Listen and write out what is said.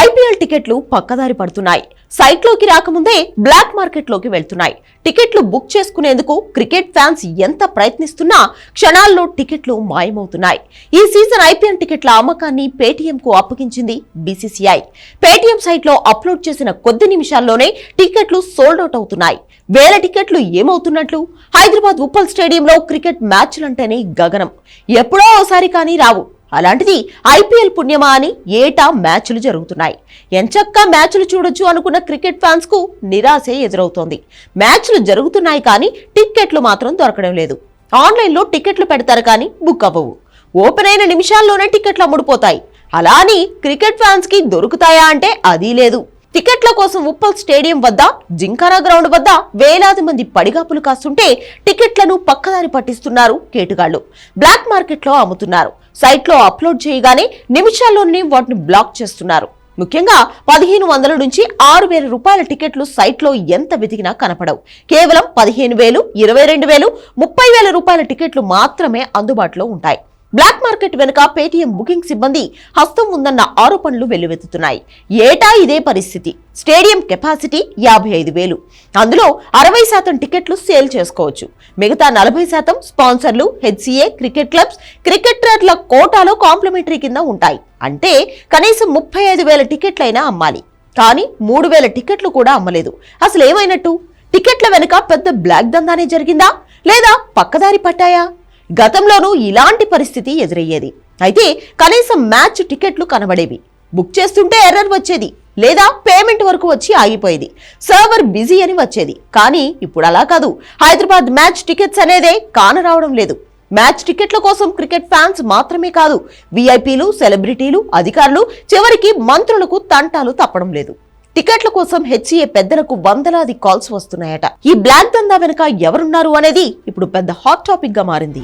IPL టికెట్లు పక్కదారి పడుతున్నాయి. సైట్లోకి రాకముందే బ్లాక్ మార్కెట్లోకి వెళ్తున్నాయి. టికెట్లు బుక్ చేసుకునేందుకు క్రికెట్ ఫ్యాన్స్ ఎంత ప్రయత్నిస్తున్నా క్షణాల్లో టికెట్లు మాయమవుతున్నాయి. ఈ సీజన్ ఐపీఎల్ టికెట్ల అమ్మకాన్ని పేటీఎంకు అప్పగించింది బీసీసీఐ. పేటీఎం సైట్లో అప్లోడ్ చేసిన కొద్ది నిమిషాల్లోనే టికెట్లు సోల్డ్ అవుట్ అవుతున్నాయి. వేల టికెట్లు ఏమవుతున్నట్లు? హైదరాబాద్ ఉప్పల్ స్టేడియంలో క్రికెట్ మ్యాచ్లంటేనే గగనం. ఎప్పుడో ఓసారి కానీ రావు. అలాంటిది ఐపీఎల్ పుణ్యమా అని ఏటా మ్యాచ్లు జరుగుతున్నాయి. ఎంచక్కా మ్యాచ్లు చూడొచ్చు అనుకున్న క్రికెట్ ఫ్యాన్స్కు నిరాశే ఎదురవుతోంది. మ్యాచ్లు జరుగుతున్నాయి కానీ టిక్కెట్లు మాత్రం దొరకడం లేదు. ఆన్లైన్లో టికెట్లు పెడతారు కానీ బుక్ అవ్వవు. ఓపెన్ అయిన నిమిషాల్లోనే టికెట్లు అమ్ముడుపోతాయి. అలా అని క్రికెట్ ఫ్యాన్స్కి దొరుకుతాయా అంటే అదీ లేదు. టికెట్ల కోసం ఉప్పల్ స్టేడియం వద్ద జింకానా గ్రౌండ్ వద్ద వేలాది మంది పడిగాపులు కాస్తుంటే టికెట్లను పక్కదారి పట్టిస్తున్నారు కేటుగాళ్ళు బ్లాక్ మార్కెట్లో అమ్ముతున్నారు. సైట్లో అప్లోడ్ చేయగానే నిమిషాల్లోనే వాటిని బ్లాక్ చేస్తున్నారు. ముఖ్యంగా పదిహేను వందల నుంచి ఆరు వేల రూపాయల టికెట్లు సైట్లో ఎంత వెతికినా కనపడవు. కేవలం పదిహేను వేలు ఇరవై రెండు వేలు ముప్పై వేల రూపాయల టికెట్లు మాత్రమే అందుబాటులో ఉంటాయి. బ్లాక్ మార్కెట్ వెనుక పేటీఎం బుకింగ్ సిబ్బంది హస్తం ఉందన్న ఆరోపణలు వెల్లువెత్తుతున్నాయి. ఏటా ఇదే పరిస్థితి? స్టేడియం కెపాసిటీ యాభై ఐదు వేలు. అందులో అరవై శాతం టికెట్లు సేల్ చేసుకోవచ్చు. మిగతా నలభై శాతం స్పాన్సర్లు హెచ్సిఏ క్రికెట్ క్లబ్స్ క్రికెటర్ల కోటాలో కాంప్లిమెంటరీ కింద ఉంటాయి. అంటే కనీసం ముప్పై ఐదు వేల టికెట్లైనా అమ్మాలి. కానీ మూడు వేల టికెట్లు కూడా అమ్మలేదు. అసలు ఏమైనట్టు? టికెట్ల వెనుక పెద్ద బ్లాక్ దందానే జరిగిందా? లేదా పక్కదారి పట్టాయా? గతంలోనూ ఇలాంటి పరిస్థితి ఎదురయ్యేది. అయితే కనీసం మ్యాచ్ టికెట్లు కనబడేవి. బుక్ చేస్తుంటే ఎర్రర్ వచ్చేది. లేదా పేమెంట్ వరకు వచ్చి ఆగిపోయేది. సర్వర్ బిజీ అని వచ్చేది. కానీ ఇప్పుడు అలా కాదు. హైదరాబాద్ మ్యాచ్ టికెట్స్ అనేదే కానరావడం లేదు. మ్యాచ్ టికెట్ల కోసం క్రికెట్ ఫ్యాన్స్ మాత్రమే కాదు. వీఐపీలు సెలబ్రిటీలు అధికారులు చివరికి మంత్రులకు తంటాలు తప్పడం లేదు. టికెట్ల కోసం హెచ్ఏ పెద్దలకు వందలాది కాల్స్ వస్తున్నాయట. ఈ బ్లాక్ దందా వెనుక ఎవరున్నారు అనేది ఇప్పుడు పెద్ద హాట్ టాపిక్గా మారింది.